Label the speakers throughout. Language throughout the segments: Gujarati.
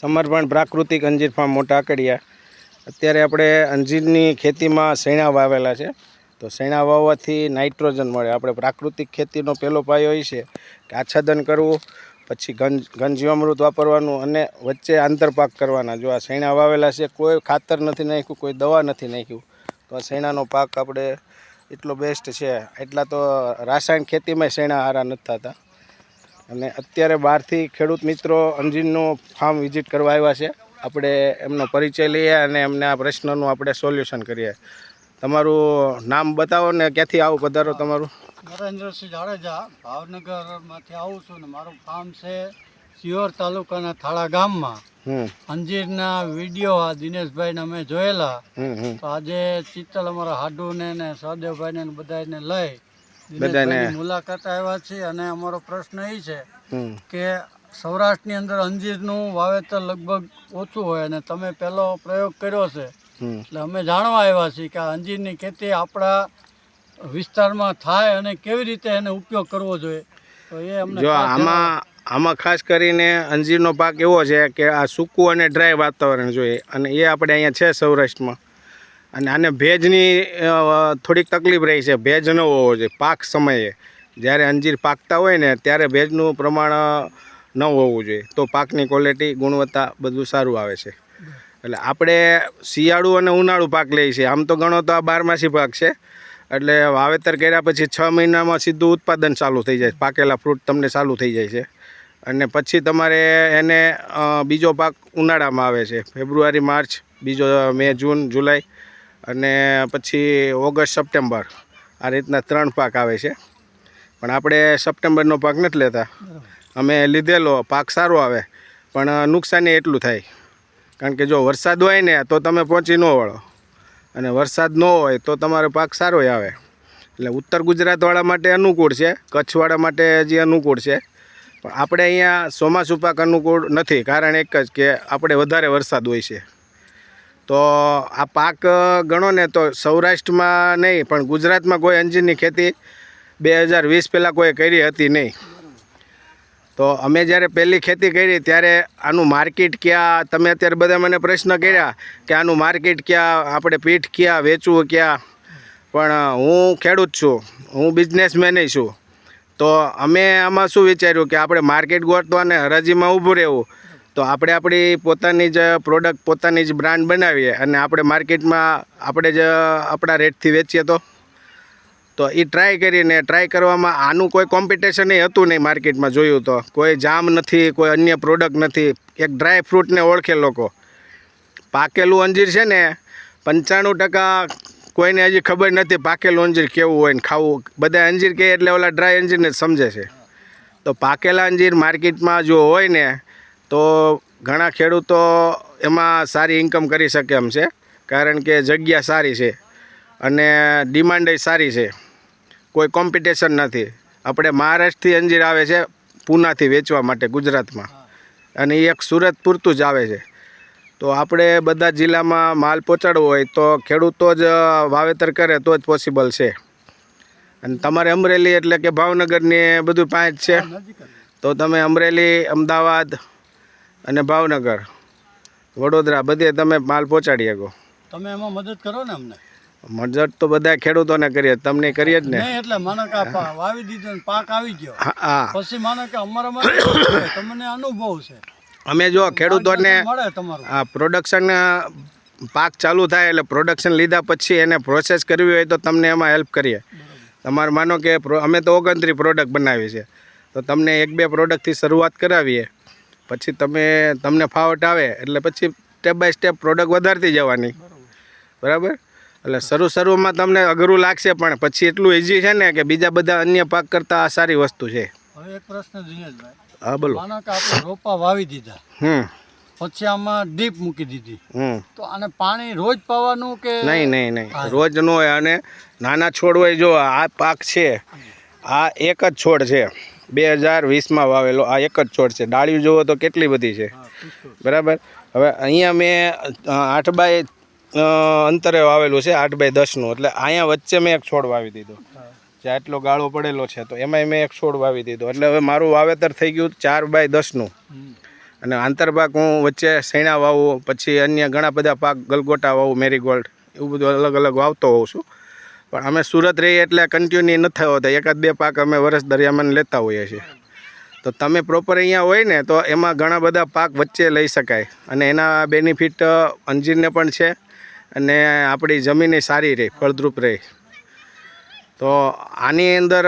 Speaker 1: સમર્પણ પ્રાકૃતિક અંજીર ફાર્મ મોટા આકડિયા. અત્યારે આપણે અંજીરની ખેતીમાં શેણા વાવેલા છે. તો શેણા વાવવાથી નાઇટ્રોજન મળે. આપણે પ્રાકૃતિક ખેતીનો પહેલો પાયો એ છે કે આચ્છાદન કરવું, પછી ઘન ઘનજીવામૃત વાપરવાનું અને વચ્ચે આંતરપાક કરવાના. જો આ શેણા વાવેલા છે, કોઈ ખાતર નથી નાખ્યું, કોઈ દવા નથી નાખ્યું, તો આ શેણાનો પાક આપણે એટલો બેસ્ટ છે. એટલા તો રાસાયણ ખેતીમાં શેણા હારા નથી થતા. અને અત્યારે બહારથી ખેડૂત મિત્રો અંજીરનું ફાર્મ વિઝિટ કરવા આવ્યા છે. આપણે એમનો પરિચય લઈએ અને એમને આ પ્રશ્નનું આપણે સોલ્યુશન કરીએ. તમારું નામ બતાવો ને ક્યાંથી આવું પધારો તમારું?
Speaker 2: નરેન્દ્રસિંહ જાડેજા ભાવનગરમાંથી આવું છું ને મારું ફાર્મ છે સિયોર તાલુકાના થાળા ગામમાં. અંજીરના વીડિયો આ દિનેશભાઈને અમે જોયેલા. તો આજે ચિત્તલ અમારા હાડુને ને સહદેવભાઈને બધાને લઈ
Speaker 1: બધાને.
Speaker 2: મુલાકાત આવ્યા છીએ અને અમારો પ્રશ્ન એ છે કે સૌરાષ્ટ્રની અંદર અંજીરનું વાવેતર લગભગ ઓછું હોય અને તમે પહેલો પ્રયોગ કર્યો છે. એટલે અમે જાણવા આવ્યા છીએ કે અંજીરની ખેતી આપણા વિસ્તારમાં થાય અને કેવી રીતે એનો ઉપયોગ કરવો જોઈએ. તો એ અમને
Speaker 1: જો આમાં આમાં ખાસ કરીને અંજીરનો પાક એવો છે કે આ સૂકું અને ડ્રાય વાતાવરણ જોઈએ અને એ આપણે અહીંયા છે સૌરાષ્ટ્રમાં. અને આને ભેજની થોડીક તકલીફ રહી છે. ભેજ ન હોવો જોઈએ, પાક સમયે. જ્યારે અંજીર પાકતા હોય ને, ત્યારે ભેજનું પ્રમાણ ન હોવું જોઈએ. તો પાકની ક્વોલિટી ગુણવત્તા બધું સારું આવે છે. એટલે આપણે શિયાળુ અને ઉનાળુ પાક લઈએ છીએ. આમ તો ગણો તો આ બારમાસી પાક છે. એટલે વાવેતર કર્યા પછી છ મહિનામાં સીધું ઉત્પાદન ચાલુ થઈ જાય. પાકેલા ફ્રૂટ તમને ચાલુ થઈ જાય છે. અને પછી તમારે એને બીજો પાક ઉનાળામાં આવે છે. ફેબ્રુઆરી, માર્ચ, બીજો મે, જૂન, જુલાઈ. અને પછી ઓગસ્ટ સપ્ટેમ્બર આ રીતના ત્રણ પાક આવે છે. પણ આપણે સપ્ટેમ્બરનો પાક નથી લેતા. અમે લીધેલો પાક સારો આવે પણ નુકસાની એટલું થાય. કારણ કે જો વરસાદ હોય ને તો તમે પહોંચી ન વળો. અને વરસાદ ન હોય તો તમારો પાક સારો આવે. એટલે ઉત્તર ગુજરાતવાળા માટે અનુકૂળ છે કચ્છવાળા માટે હજી અનુકૂળ છે. પણ આપણે અહીંયા ચોમાસું પાક અનુકૂળ નથી કારણ એક જ કે આપણે વધારે વરસાદ હોય છે. તો આ પાક ગણો ને તો સૌરાષ્ટ્રમાં નહીં, પણ ગુજરાતમાં કોઈ અંજીરની ખેતી બે હજાર વીસ પહેલાં કોઈ કરી હતી નહીં. તો અમે જ્યારે પહેલી ખેતી કરી, ત્યારે આનું માર્કેટ ક્યાં, તમે અત્યારે બધા મને પ્રશ્ન કર્યા કે આનું માર્કેટ ક્યાં, આપણે પીઠ ક્યાં, વેચવું ક્યાં. પણ હું ખેડૂત છું, હું બિઝનેસમેન છું. તો અમે આમાં શું વિચાર્યું કે આપણે માર્કેટ ગોતવા અને હરાજીમાં ઊભું રહેવું. તો આપણે આપણી પોતાની જ પ્રોડક્ટ પોતાની જ બ્રાન્ડ બનાવીએ અને આપણે માર્કેટમાં આપણે જ આપણા રેટથી વેચીએ તો? તો એ ટ્રાય કરીને ટ્રાય કરવામાં આનું કોઈ કોમ્પિટિશન હતું નહીં માર્કેટમાં જોયું તો. કોઈ જામ નથી, કોઈ અન્ય પ્રોડક્ટ નથી. એક ડ્રાય ફ્રૂટને ઓળખે લોકો. પાકેલું અંજીર છે ને, પંચાણું ટકા કોઈને હજી ખબર નથી પાકેલું અંજીર કેવું હોય ને ખાવું. બધા અંજીર કહે એટલે ઓલા ડ્રાય અંજીરને સમજે છે. તો પાકેલા અંજીર માર્કેટમાં જો હોય ને તો ઘણા ખેડૂતો એમાં સારી ઇન્કમ કરી શકે એમ છે કારણ કે જગ્યા સારી છે અને ડિમાન્ડ સારી છે. કોઈ કોમ્પિટિશન નથી. આપણે મહારાષ્ટ્રથી અંજીર આવે છે પૂનાથી વેચવા માટે ગુજરાતમાં. અને એ એક સુરત પૂરતું જ આવે છે. તો આપણે બધા જિલ્લામાં માલ પહોંચાડવો હોય તો ખેડૂતો જ વાવેતર કરે તો જ પોસિબલ છે. અને તમારે અમરેલી એટલે કે ભાવનગરની બધું પાંચ છે. તો તમે અમરેલી અમદાવાદ અને ભાવનગર. વડોદરા બધે તમે માલ પહોંચાડી શકો.
Speaker 2: તમે એમાં મદદ કરો ને અમને.
Speaker 1: મદદ તો બધા ખેડૂતોને કરીએ તમને કરીએ જ ને.
Speaker 2: એટલે માનો કે વાવી દીધો ને પાક આવી ગયો.
Speaker 1: હા હા.
Speaker 2: પછી માનો કે અમારા તમને અનુભવ છે.
Speaker 1: અમે જો ખેડૂતોને આ પ્રોડક્શન પાક ચાલુ થાય એટલે પ્રોડક્શન લીધા પછી એને પ્રોસેસ કરવી હોય તો તમને એમાં હેલ્પ કરીએ. તમારે માનો કે અમે તો ઓગણત્રીસ પ્રોડક્ટ બનાવી છે. તો તમને એક બે પ્રોડક્ટથી શરૂઆત કરાવીએ. પછી તમે તમને ફાવટ આવે એટલે પછી સ્ટેપ બાય સ્ટેપ પ્રોડક્ટ વધારતી જવાની. બરાબર? એટલે શરૂ શરૂમાં તમને અઘરું લાગશે પણ પછી એટલું ઇઝી છે ને કે બીજા બધા અન્ય પાક કરતાં આ સારી વસ્તુ છે.
Speaker 2: હવે એક પ્રશ્ન દિનેશભાઈ
Speaker 1: હા બોલો.
Speaker 2: કે આપણે રોપા વાવી દીધા.
Speaker 1: હમ.
Speaker 2: પછી આમાં ડીપ મૂકી દીધી.
Speaker 1: હમ.
Speaker 2: તો આને પાણી રોજ પાવાનું કે
Speaker 1: નહીં નહીં નહીં. રોજ નો હોય અને નાના છોડ હોય જો આ પાક છે આ એક જ છોડ છે. બે હજાર વીસમાં વાવેલો. આ એક જ છોડ છે. ડાળીઓ જુઓ તો કેટલી બધી છે. બરાબર? હવે અહીંયા મેં આઠ બાય અંતરે વાવેલું છે આઠ બાય દસનું. એટલે અહીંયા વચ્ચે મેં એક છોડ વાવી દીધો. જે આટલો ગાળો પડેલો છે તો એમાંય મેં એક છોડ વાવી દીધો. એટલે હવે મારું વાવેતર થઈ ગયું ચાર બાય દસનું. અને આંતરપાક હું વચ્ચે સૈણા વાવું પછી અન્ય ઘણા બધા પાક ગલગોટા વાવું મેરીગોલ્ડ એવું બધું અલગ અલગ વાવતો હોઉં છું. પણ અમે સુરત રહીએ એટલે કન્ટિન્યુ નથી હોતા. એકાદ બે પાક અમે વરસ દરિયામાં લેતા હોઈએ છીએ. તો તમે પ્રોપર અહીંયા હોય ને, તો એમાં ઘણા બધા પાક વચ્ચે લઈ શકાય. અને એના બેનિફિટ અંજીરને પણ છે. અને આપણી જમીને સારી રહે, ફળદ્રુપ રહે. તો આની અંદર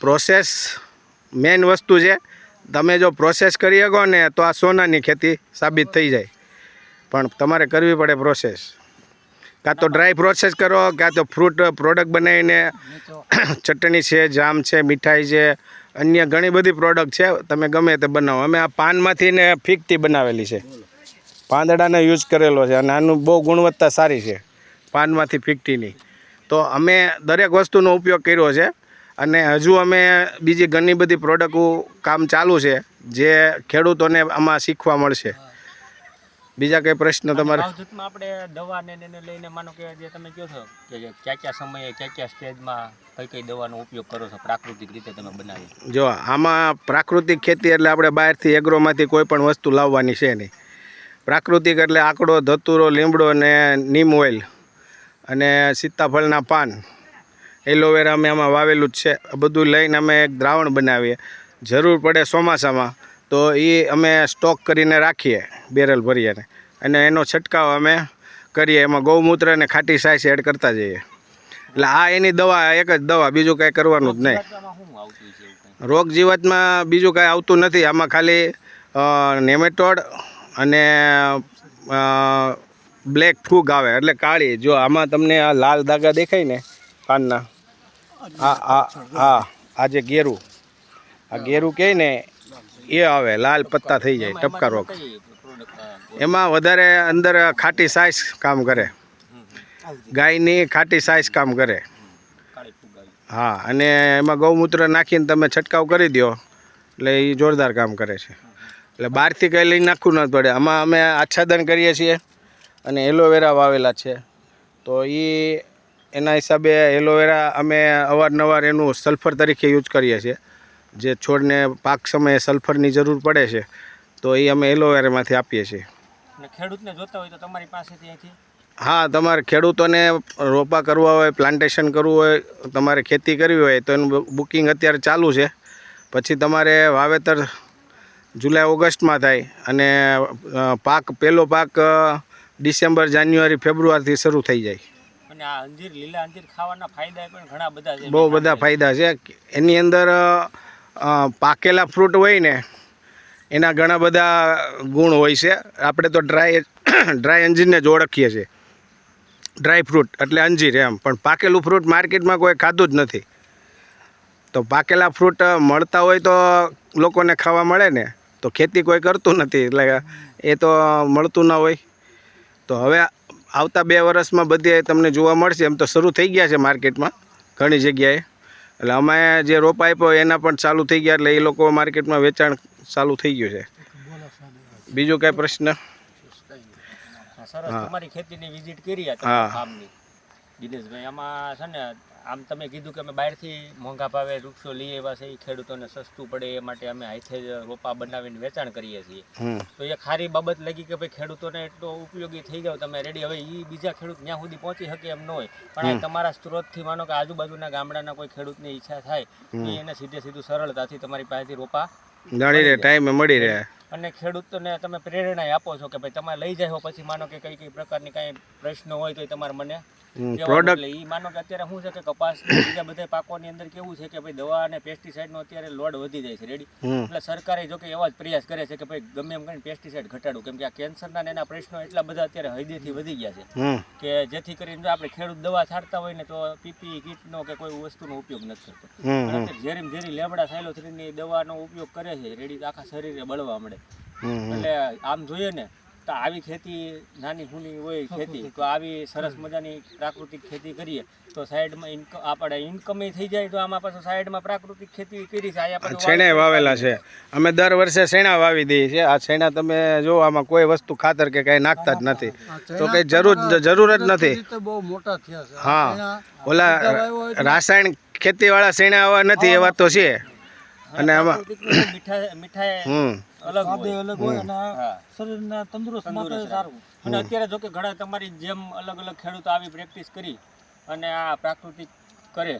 Speaker 1: પ્રોસેસ મેઇન વસ્તુ છે. તમે જો પ્રોસેસ કરી શકો ને, તો આ સોનાની ખેતી સાબિત થઈ જાય. પણ તમારે કરવી પડે પ્રોસેસ કાં તો ડ્રાય પ્રોસેસ કરો કાં તો ફ્રૂટ પ્રોડક્ટ બનાવીને ચટણી છે જામ છે મીઠાઈ છે અન્ય ઘણી બધી પ્રોડક્ટ છે. તમે ગમે તે બનાવો. અમે આ પાનમાંથી ને ફીકથી બનાવેલી છે. પાંદડાનો યુઝ કરેલો છે અને આનું બહુ ગુણવત્તા સારી છે. પાનમાંથી ફીકટીની તો અમે દરેક વસ્તુનો ઉપયોગ કર્યો છે અને હજુ અમે બીજી ઘણી બધી પ્રોડક્ટો કામ ચાલુ છે જે ખેડૂતોને આમાં શીખવા મળશે. બીજા કંઈ પ્રશ્ન તમારે?
Speaker 3: માવજતમાં આપણે દવા ને એને લઈને માનો કે જે તમે કહો છો કે કયા ક્યાં સમયે ક્યાં ક્યાં સ્ટેજમાં કઈ કઈ દવાનો ઉપયોગ કરો છો પ્રાકૃતિક રીતે તમે બનાવી?
Speaker 1: જો આમાં પ્રાકૃતિક ખેતી એટલે આપણે બહારથી એગ્રોમાંથી કોઈ પણ વસ્તુ લાવવાની છે નહીં. પ્રાકૃતિક એટલે આકડો ધતુરો લીમડો ને નીમ ઓઇલ અને સીતાફળના પાન. એલોવેરા અમે આમાં વાવેલું જ છે. બધું લઈને અમે એક દ્રાવણ બનાવીએ. જરૂર પડે ચોમાસામાં તો એ અમે સ્ટોક કરીને રાખીએ બેરલ ભરીને. અને એનો છંટકાવ અમે કરીએ, એમાં ગૌમૂત્ર અને ખાટી સાઈસ એડ કરતા જઈએ. એટલે આ એની દવા, એક જ દવા, બીજું કાંઈ કરવાનું જ નહીં. રોગ જીવાતમાં બીજું કાંઈ આવતું નથી. આમાં ખાલી નેમેટોડ અને બ્લેક ફૂગ આવે, એટલે કાળી. જો આમાં તમને આ લાલ દાગા દેખાય ને, પાનના, આ આ હા આ જે ગેરું, આ ગેરું કહે ને એ આવે, લાલ પત્તા થઈ જાય, ટપકા રોગ.
Speaker 3: એમાં
Speaker 1: વધારે અંદર ખાટી સાઈસ કામ કરે. ગાયની ખાટી સાઈસ કામ કરે. હા, અને એમાં ગૌમૂત્ર નાખીને તમે છંટકાવ કરી દો એટલે એ જોરદાર કામ કરે છે. એટલે બહારથી કંઈ લઈ નાખવું ન પડે. આમાં અમે આચ્છાદન કરીએ છીએ અને એલોવેરા વાવેલા છે. તો એ એના હિસાબે એલોવેરા અમે અવારનવાર એનું સલ્ફર તરીકે યુઝ કરીએ છીએ. જે છોડને પાક સમયે સલ્ફરની જરૂર પડે છે તો એ અમે એલોવેરામાંથી આપીએ છીએ.
Speaker 3: ખેડૂતને જોતા હોય તો તમારી પાસેથી અહીંથી?
Speaker 1: હા તમારે ખેડૂતોને રોપા કરવા હોય પ્લાન્ટેશન કરવું હોય તમારે ખેતી કરવી હોય તો એનું બુકિંગ અત્યારે ચાલુ છે. પછી તમારે વાવેતર જુલાઈ ઓગસ્ટમાં થાય અને પાક પહેલો પાક ડિસેમ્બર જાન્યુઆરી ફેબ્રુઆરીથી શરૂ થઈ જાય.
Speaker 3: અને આ અંજીર લીલા અંજીર ખાવાના ફાયદા પણ ઘણા બધા છે.
Speaker 1: બહુ બધા ફાયદા છે. એની અંદર પાકેલા ફ્રૂટ હોય ને, એના ઘણા બધા ગુણ હોય છે. આપણે તો ડ્રાય ડ્રાય અંજીરને જ ઓળખીએ છીએ. ડ્રાય ફ્રૂટ એટલે અંજીર એમ, પણ પાકેલું ફ્રૂટ માર્કેટમાં કોઈ ખાધું જ નથી. તો પાકેલા ફ્રૂટ મળતા હોય તો લોકોને ખાવા મળે ને, તો ખેતી કોઈ કરતું નથી. એટલે એ તો મળતું ના હોય. તો હવે આવતા બે વર્ષમાં બધે તમને જોવા મળશે. એમ તો શરૂ થઈ ગયા છે માર્કેટમાં ઘણી જગ્યાએ. એટલે અમે જે રોપ આપ્યો એના પણ ચાલુ થઈ ગયા એટલે એ લોકો માર્કેટમાં વેચાણ ચાલુ થઈ ગયું છે. બીજું કાંઈ પ્રશ્ન?
Speaker 3: હા, સરસ. તમારી ખેતીની વિઝિટ કરી આ
Speaker 1: હા.
Speaker 3: દિનેશભાઈ આમાં છે ને આમ તમે કીધું કે અમે બહારથી મોંઘા ભાવે વૃક્ષો લઈ આવ્યા છે એ ખેડૂતોને સસ્તું પડે એ માટે અમે હાથે જ રોપા બનાવીને વેચાણ કરીએ છીએ. તો એ ખારી બાબત લાગી કે ભાઈ ખેડૂતોને એટલો ઉપયોગી થઈ ગયો તમે રેડી હવે એ બીજા ખેડૂત ત્યાં સુધી પહોંચી શકે એમ ન હોય. પણ તમારા સ્ત્રોતથી માનો કે આજુબાજુના ગામડાના કોઈ ખેડૂતની ઈચ્છા થાય એને સીધે સીધું સરળતાથી તમારી પાસેથી રોપા
Speaker 1: જાણી રહે ટાઈમે મળી રહે.
Speaker 3: અને ખેડૂતોને તમે પ્રેરણા આપો છો કે ભાઈ તમે લઈ જાય પછી માનો કે કઈ કઈ પ્રકારની કાંઈ પ્રશ્ન હોય તો તમારે મને પ્રોડક્ટ. ઈ માનો કે અત્યારે શું છે કે કપાસ બીજા બધા પાકોની અંદર કેવું છે કે ભાઈ દવા અને પેસ્ટિસાઇડનો અત્યારે લોડ વધી જાય છે રેડી એટલે સરકારે જો કે એવા જ પ્રયાસ કરે છે કે ભાઈ ગમે એમ કરીને પેસ્ટિસાઇડ ઘટાડવું. કેમ કે આ કેન્સરના ને એના પ્રશ્નો એટલા બધા અત્યારે હૈદેથી વધી ગયા છે કે જેથી કરીને આપણે ખેડૂત દવા છાંટતા હોય ને તો પીપી કીટનો કે કોઈ વસ્તુનો ઉપયોગ નથી કરતો ઝેરી ઝેરી લેમડા સાયલોથ્રીનની દવાનો ઉપયોગ કરે છે રેડી આખા શરીરે બળવા મળે. એટલે આમ જોઈએ ને તો આવી ખેતી નાની ખૂની હોય ખેતી તો આવી સરસ મજાની પ્રાકૃતિક ખેતી કરીએ તો સાઈડમાં ઇન્કમ આપણે ઇન્કમ થઈ જાય તો આમાં પાછું સાઈડમાં પ્રાકૃતિક ખેતી કરી છે આપણે પાછું
Speaker 1: વાવેલા છે. અમે દર વર્ષે શેણા વાવી દઈએ છીએ. આ શેણા તમે જો આમાં કોઈ વસ્તુ ખાતર કે કાંઈ નાખતા જ નથી. તો કંઈ જરૂર જરૂર જ નથી.
Speaker 2: બહુ મોટા થયા છે.
Speaker 1: હા. ઓલા રાસાયણિક ખેતીવાળા શેણા આવા નથી વાત તો છે. અને આમાં
Speaker 3: મીઠાઈ મીઠા મીઠાઈ
Speaker 1: હમ.
Speaker 3: અલગ
Speaker 4: સ્વાદે અલગ હોય અને
Speaker 3: હા.
Speaker 4: શરીરના તંદુરસ્ત માટે સારું.
Speaker 3: અને અત્યારે જો કે ઘણા તમારી જેમ અલગ અલગ ખેડૂતો આવી પ્રેક્ટિસ કરી અને આ પ્રાકૃતિક કરે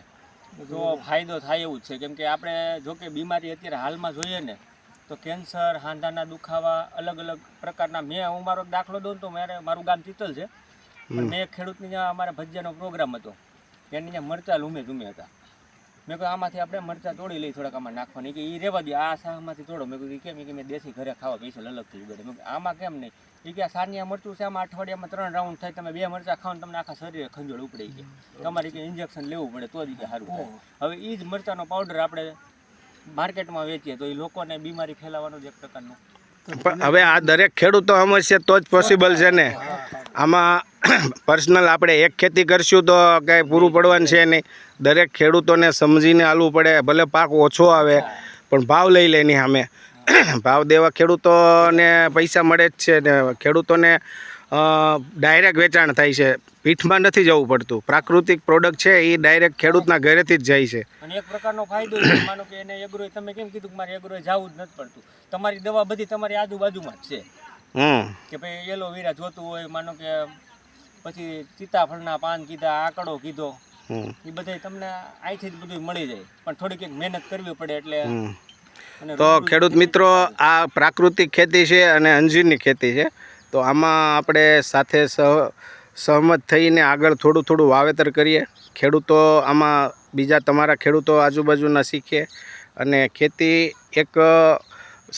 Speaker 3: તો ફાયદો થાય એવું જ છે. કેમ કે આપણે જો કે બીમારી અત્યારે હાલમાં જોઈએ ને તો કેન્સર હાંધાના દુખાવા અલગ અલગ પ્રકારના. મેં હું મારો દાખલો દઉં તો મારે મારું ગામ ચિત્તલ છે. મેં ખેડૂતની અમારા ભજીયાનો પ્રોગ્રામ હતો. એની મરચા લૂમે ઝૂમે હતા. મેં કહ્યું આમાંથી આપણે મરચા તોડી લઈ થોડાક આમાં નાખવાની. કે એ રેવા દે આ શાકમાંથી તોડો. મેં કીધું કેમ? કે મેં દેશી ઘરે ખાવા પૈસા અલગથી ઉગાડે મેં આમાં કેમ નહીં? એ કે આ સાનિયા મરચું છે આમાં અઠવાડિયામાં ત્રણ રાઉન્ડ થાય તમે બે મરચા ખાવ તમને આખા શરીરે ખંજોળ ઉપડી ગયા તમારે કે ઇન્જેક્શન લેવું પડે તો જ કે સારું થાય. હવે એ જ મરચાનો પાવડર આપણે માર્કેટમાં વેચીએ તો એ લોકોને બીમારી ફેલાવાનો જ એક પ્રકારનો.
Speaker 1: પણ હવે આ દરેક ખેડૂતો સમજશે તો જ પોસિબલ છે ને. આમાં પર્સનલ આપણે એક ખેતી કરશું તો કંઈ પૂરું પડવાનું છે નહીં. દરેક ખેડૂતોને સમજીને આલવું પડે ભલે પાક ઓછો આવે પણ ભાવ લઈ લે એની સામે. ભાવ દેવા ખેડૂતોને પૈસા મળે જ છે ને ખેડૂતોને ડાયરેક્ટ વેચાણ થાય છે. પીઠમાં નથી જવું પડતું. પ્રાકૃતિક પ્રોડક્ટ છે એ ડાયરેક્ટ ખેડૂતના ઘરેથી જ જાય છે.
Speaker 3: અને એક પ્રકારનો ફાયદો છે. માનો કે એને એગ્રોએ તમે કેમ કીધું કે મારે એગ્રો જવું જ નથી પડતું? તમારી દવા બધી તમારી આજુબાજુમાં જ છે.
Speaker 1: હમ.
Speaker 3: કે ભાઈ એલોવેરા જોતું હોય માનો કે પછી સીતાફળના પાન કીધા આકડો કીધો. એ બધા તમને અહીંથી જ બધું મળી જાય. પણ થોડીક એક મહેનત કરવી પડે એટલે
Speaker 1: તો ખેડૂત મિત્રો આ પ્રાકૃતિક ખેતી છે અને અંજીરની ખેતી છે. તો આમાં આપણે સાથે સહ સહમત થઈને આગળ થોડું થોડું વાવેતર કરીએ. ખેડૂતો આમાં બીજા તમારા ખેડૂતો આજુબાજુના શીખે. અને ખેતી એક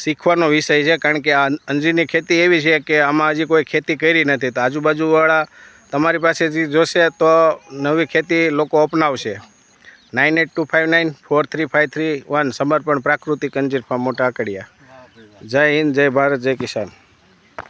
Speaker 1: શીખવાનો વિષય છે કારણ કે આ અંજીરની ખેતી એવી છે કે આમાં હજી કોઈ ખેતી કરી નથી. તો આજુબાજુવાળા તમારી પાસેથી જોશે તો નવી ખેતી લોકો અપનાવશે. Nine eight two five nine four three five three one સમર્પણ પ્રાકૃતિક અંજીર ફાર્મ મોટા આકડિયા. જય હિન્દ, જય ભારત, જય કિસાન.